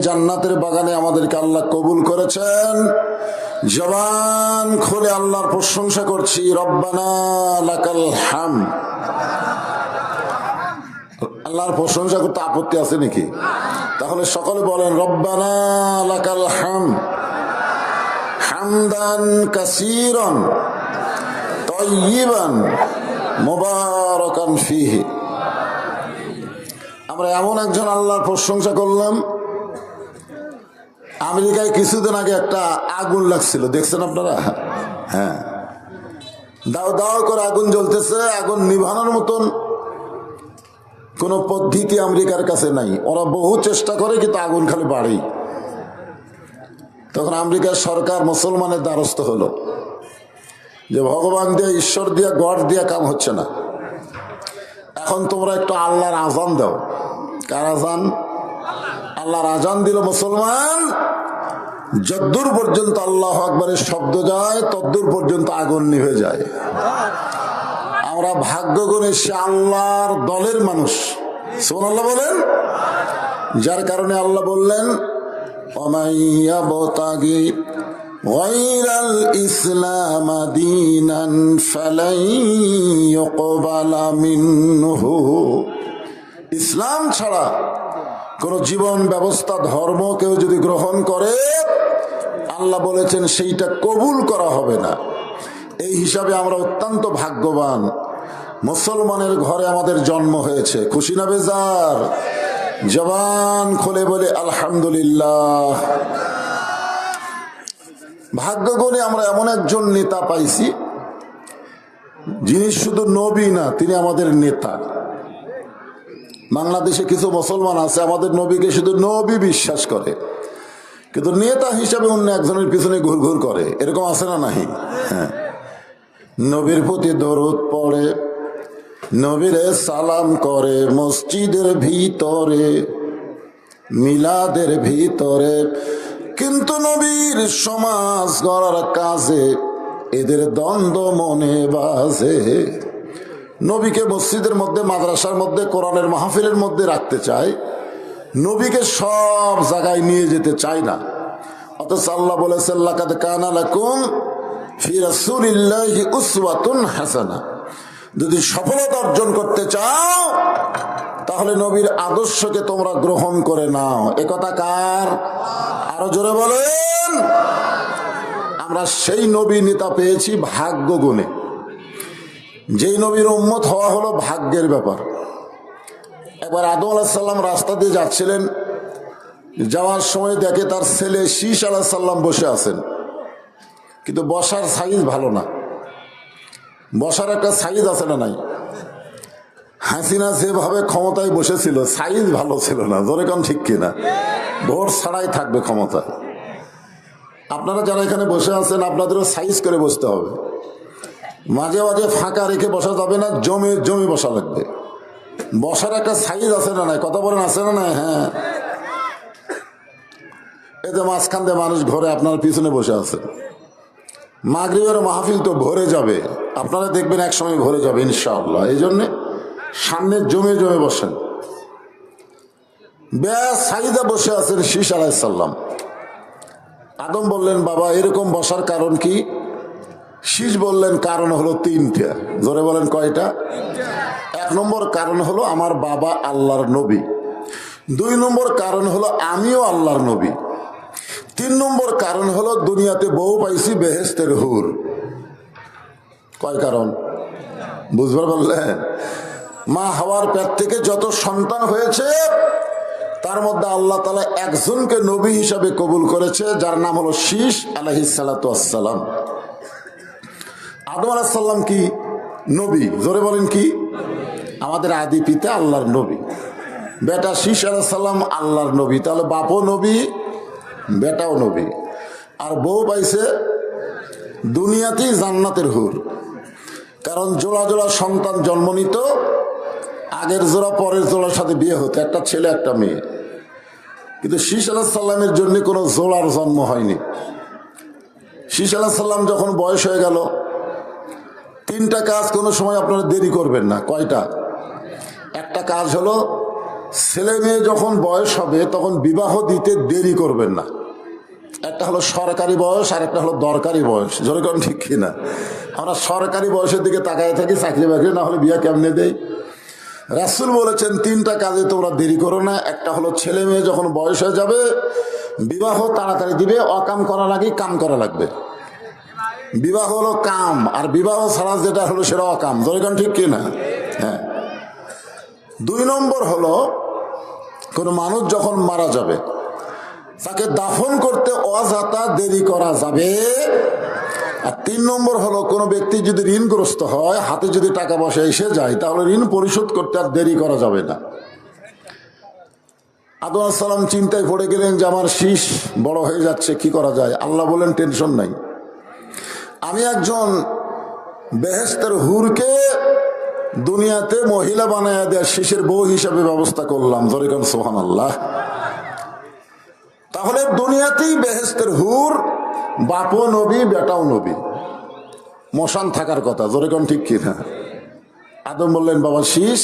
জান্নাতের বাগানে আমাদেরকে আল্লাহ কবুল করেছেন। জবান খুলে আল্লাহর প্রশংসা করছি। রব্বানা লাকাল হাম। আল্লাহর প্রশংসা করতে আপত্তি আছে নাকি? তাহলে সকলে বলেন, রব্বানা লাকাল হাম। হামদান কাসিরন তয়্যিবান মুবারাকান ফিহি। আমরা এমন একজন আল্লাহর প্রশংসা করলাম। আমেরিকায় কিছুদিন আগে একটা আগুন লাগছিল, দেখছেন আপনারা? হ্যাঁ। দাও দাও করে আগুন জ্বলতেছে, আগুন নিভানোর মতন কোনো পদ্ধতি আমেরিকার কাছে নাই। ওরা বহু চেষ্টা করে, কিন্তু আগুন খালি বাড়েই। তখন আমেরিকার সরকার মুসলমানের দ্বারস্থ হলো। যে ভগবান দিয়ে, ঈশ্বর দিয়ে, গড় দিয়ে কাম হচ্ছে না। এখন তোমরা একটু আল্লাহর আজান দাও। কার আজান? আল্লাহর আজান দিল মুসলমান। যদ্দূর পর্যন্ত আল্লাহ আকবরের শব্দ যায়, তদ্দূর পর্যন্ত আগুন নিভে যায়। আমরা ভাগ্যগুণে সে আল্লাহর দলের মানুষ। সোন আল্লাহ বলেন? যার কারণে আল্লাহ বললেন ইসলাম ছাড়া কোন জীবন ব্যবস্থা, ধর্ম কেউ যদি গ্রহণ করে, আল্লাহ বলেছেন সেইটা কবুল করা হবে না। এই হিসাবে আমরা অত্যন্ত ভাগ্যবান। মুসলমানের ঘরে আমাদের জন্ম হয়েছে। খুশি না বেজার? জবান খোলে বলে, আলহামদুলিল্লাহ। ভাগ্যগুণে আমরা এমন একজন নেতা পাইছি, যিনি শুধু নবী না, তিনি আমাদের নেতা। বাংলাদেশে কিছু মুসলমান আছে, আমাদের নবীকে শুধু নবী বিশ্বাস করে। কিন্তু নেতা হিসাবে অন্য একজনের পিছনে ঘুর ঘুর করে। এরকম আছে না নাহি হ্যাঁ। নবীর প্রতি দরদ পড়ে, নবীরে সালাম করে মসজিদের ভিতরে, মিলাদের ভিতরে। কিন্তু নবীর সমাজ গড়ার কাজে এদের দ্বন্দ্ব মনে বাজে। নবীকে মসজিদের মধ্যে, মাদ্রাসার মধ্যে, কোরআনের মাহফিলের মধ্যে রাখতে চায়, নবীকে সব জায়গায় নিয়ে যেতে চায় না। অথচ আল্লাহ লাকাদ কানা হাসানা। যদি সফলতা অর্জন করতে চাও, তাহলে নবীর আদর্শকে তোমরা গ্রহণ করে নাও। একথা কার? আরও জোরে বলেন। আমরা সেই নবী নেতা পেয়েছি ভাগ্য গুণে যেই নবীর উম্মত হওয়া হলো ভাগ্যের ব্যাপার। একবার আদম আলাহিসাল্লাম রাস্তা দিয়ে যাচ্ছিলেন। যাওয়ার সময় দেখে তার ছেলে শীষ আলাহিসাল্লাম বসে আছেন। কিন্তু বসার সাইজ ভালো না। বসার একটা সাইজ আছে না নাই? হাসিনা যেভাবে ক্ষমতায় বসেছিল, সাইজ ভালো ছিল না। ধরে কান ঠিক কিনা? ভোট ছাড়াই থাকবে ক্ষমতা। আপনারা যারা এখানে বসে আছেন, আপনাদেরও সাইজ করে বসতে হবে। মাঝে মাঝে ফাঁকা রেখে বসা যাবে না, জমে জমে বসা লাগবে। বসার একটা সাইজ আছে না নাই? কথা বলেন, আছে না নাই? হ্যাঁ। এতে মাঝখান দিয়ে মানুষ ঘরে আপনার পিছনে বসে আছেন মাগরিবের মাহফিল তো ভরে যাবে। আপনারা দেখবেন এক সময় ভরে যাবে, ইনশাআল্লাহ। এই জন্যে সামনে জমে জমে বসেন। ব্যাস, সাইদা বসে আছেন শীষ আলাইসাল্লাম আদম বললেন, বাবা, এরকম বসার কারণ কি? শীষ বললেন, কারণ হলো তিনটা। জোরে বলেন, কয়টা? এক নম্বর কারণ হলো আমার বাবা আল্লাহর নবী। দুই নম্বর কারণ হলো আমিও আল্লাহর নবী। তিন নম্বর কারণ হলো দুনিয়াতে বহু পাইছি বেহেস্তের হুর। কয় কারণ? বুঝবার বললেন মা হওয়ার পেট থেকে যত সন্তান হয়েছে, তার মধ্যে আল্লাহ তালা একজনকে নবী হিসাবে কবুল করেছে, যার নাম হলো শীষ আলহিসাল্লাম আদম আলাহাল্লাম কি নবী? জোরে বলেন কি? আমাদের আদি পিতা আল্লাহর নবী। বেটা শীষ আলাহাল্লাম আল্লাহর নবী। তাহলে বাপও নবী, বেটাও নবী। আর বউ পাইছে দুনিয়াতেই জান্নাতের হুর। কারণ জোড়া জোড়া সন্তান জন্ম নিত, আগের জোড়া, পরের জোড়ার সাথে বিয়ে হতো। একটা ছেলে, একটা মেয়ে। কিন্তু শীষ আলাহ সাল্লামের জন্য কোনো জোড়ার জন্ম হয়নি। শীষ আলাহ সাল্লাম যখন বয়স হয়ে গেল তিনটা কাজ কোনো সময় আপনারা দেরি করবেন না। কয়টা? একটা কাজ হলো, ছেলে মেয়ে যখন বয়স হবে, তখন বিবাহ দিতে দেরি করবেন না। একটা হলো সরকারি বয়স, আর একটা হলো দরকারি বয়স। যেরকম ঠিক কিনা। আমরা সরকারি বয়সের দিকে তাকায় থাকি, চাকরি বাকরি না হলে বিয়া কেমনে দেয় রাসুল বলেছেন, তিনটা কাজে তোমরা দেরি করো না। একটা হলো ছেলে মেয়ে যখন বয়স হয়ে যাবে, বিবাহ তাড়াতাড়ি দিবে, অকাম করা লাগে কাম করা লাগবে। বিবাহ হলো কাম, আর বিবাহ ছাড়া যেটা হলো সেটা অকাম। যেরকম ঠিক কিনা? হ্যাঁ। দুই নম্বর হলো, কোনো মানুষ যখন মারা যাবে, তাকে দাফন করতে অযাতা দেরি করা যাবে। আর তিন নম্বর হলো, কোনো ব্যক্তি যদি ঋণগ্রস্ত হয়, হাতে যদি টাকা পয়সা এসে যায়, তাহলে ঋণ পরিশোধ করতে আর দেরি করা যাবে না। আদম সালাম চিন্তায় পড়ে গেলেন যে, আমার শীষ বড় হয়ে যাচ্ছে, কি করা যায়? আল্লাহ বলেন, টেনশন নাই। আমি একজন বেহেস্তের হুরকে দুনিয়াতে মহিলা বানায় দেওয়ার শিশের বউ হিসাবে ব্যবস্থা করলাম। জরিকান সোহান আল্লাহ তাহলে দুনিয়াতেই বেহেস্তের হুর বাপও নবী, বেটাও নবী। মশান থাকার কথা জোরেকন ঠিক কিনা? আদম বললেন, বাবা শীষ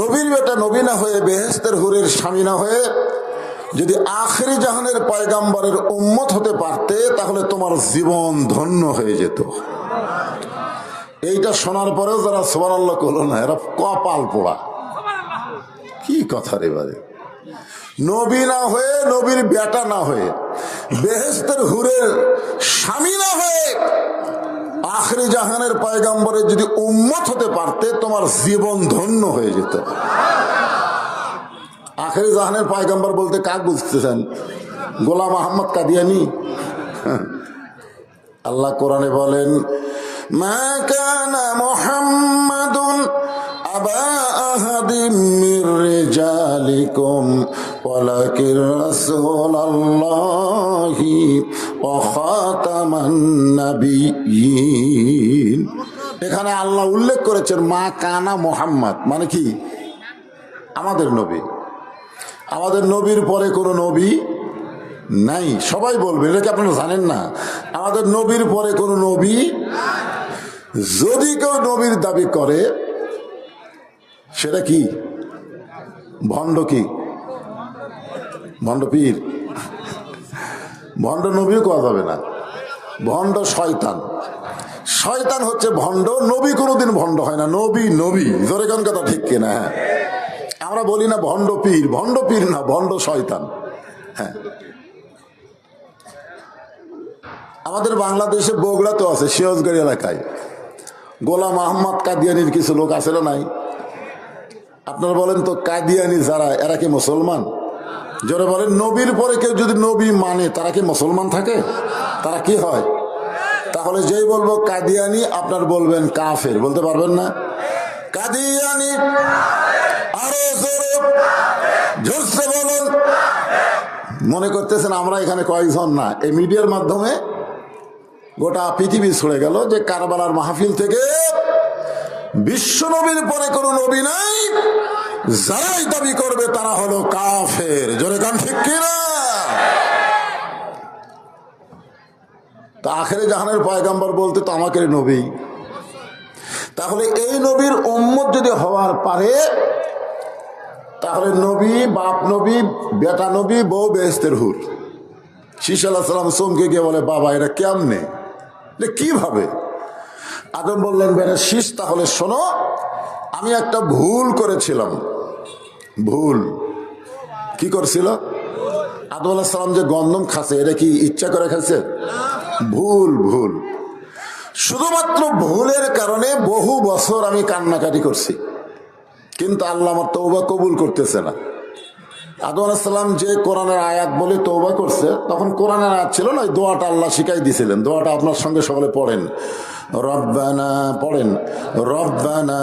নবীর বেটা নবী না হয়ে বেহেস্তের হুরের স্বামী না হয়ে যদি আখরি জাহানের পয়গাম্বরের উম্মত হতে পারতে, তাহলে তোমার জীবন ধন্য হয়ে যেত। এইটা শোনার পরেও যারা সোমান আল্লাহ করল না, এরা কপাল পোড়া। কি কথা রে নবী না হয়ে, নবীর বেটা না হয়ে বেহেস্তের হুরের স্বামী না হয়ে, আখরি জাহানের পয়গাম্বরে যদি উম্মত হতে পারতে, তোমার জীবন ধন্য হয়ে যেত। আখরি জাহানের পয়গাম্বর বলতে কাক বুঝতেছেন? গোলাম আহমদ কাদিয়ানি? আল্লাহ কোরআনে বলেন, মা কানা মুহাম্মাদুন এখানে আল্লাহ উল্লেখ করেছেন, মা কানা মোহাম্মদ। মানে কি? আমাদের নবী। আমাদের নবীর পরে কোনো নবী নাই। সবাই বলবে, এটা কি আপনারা জানেন না? আমাদের নবীর পরে কোনো নবী যদি কেউ নবীর দাবি করে, সেটা কি? ভণ্ড কি? ভণ্ড পীর? ভণ্ড নবীও করা যাবে না। ভণ্ড শয়তান। শয়তান হচ্ছে ভণ্ড, নবী কোনোদিন ভণ্ড হয় না। নবী নবী। জোরে কথা ঠিক কিনা? হ্যাঁ। আমরা বলি না ভণ্ড পীর ভণ্ড পীর না, ভণ্ড শয়তান। হ্যাঁ। আমাদের বাংলাদেশে বগুড়া তো আছে, সিরাজগড় এলাকায়। গোলাম আহমদ কাদিয়ানির কিছু লোক আছে না নাই? আপনারা বলেন তো কাদিয়ানি যারা, এরা কি মুসলমান? জোরে বলেন, নবীর পরে কেউ যদি নবী মানে তারা কি মুসলমান থাকে? তারা কি হয়? তাহলে যেই বলব কাদিয়ানি, আপনার বলবেন কাফের, বলতে পারবেন না? কাদিয়ানি জোরসে বলুন। মনে করতেছেন আমরা এখানে কয়েকজন না। এই মিডিয়ার মাধ্যমে গোটা পৃথিবী ছড়ে গেল যে কারবালার মাহফিল থেকে বিশ্ব নবীর পরে কোন নবী নাই, যারাই দাবি করবে তারা হলো কাফের। জোরে গান ঠিক কিনা? তা আখেরে জাহানের পয়গাম্বর বলতে তো আমাকে নবী। তাহলে এই নবীর উম্মত যদি হওয়ার পারে তাহলে নবী, বাপ নবী, বেটা নবী, বউ বেহেস্তের হুর। শীষ আল্লাহ সাল্লাম সোমকে গিয়ে বলে, বাবা এটা কেমনে? কীভাবে? আদম বললেন, বেটা, শীষ, তাহলে শোনো, আমি একটা ভুল করেছিলাম। ভুল। কি করছিল? আদম আল্লাহ সালাম যে গন্ধম খাচ্ছে, এটা কি ইচ্ছা করে খাচ্ছে? ভুল ভুল। শুধুমাত্র ভুলের কারণে বহু বছর আমি কান্নাকাটি করছি। কিন্তু আল্লাহ আমার তৌবা কবুল করতেছে না। আদম আলাহিসাল্লাম যে কোরআনের আয়াত বলে তৌবা করছে, তখন কোরআনের আয়াত ছিল না দোয়াটা আল্লাহ শিখাই দিয়েছিলেন। দোয়াটা আপনার সঙ্গে সকলে পড়েন। রব্বানা পড়েন। রব্বানা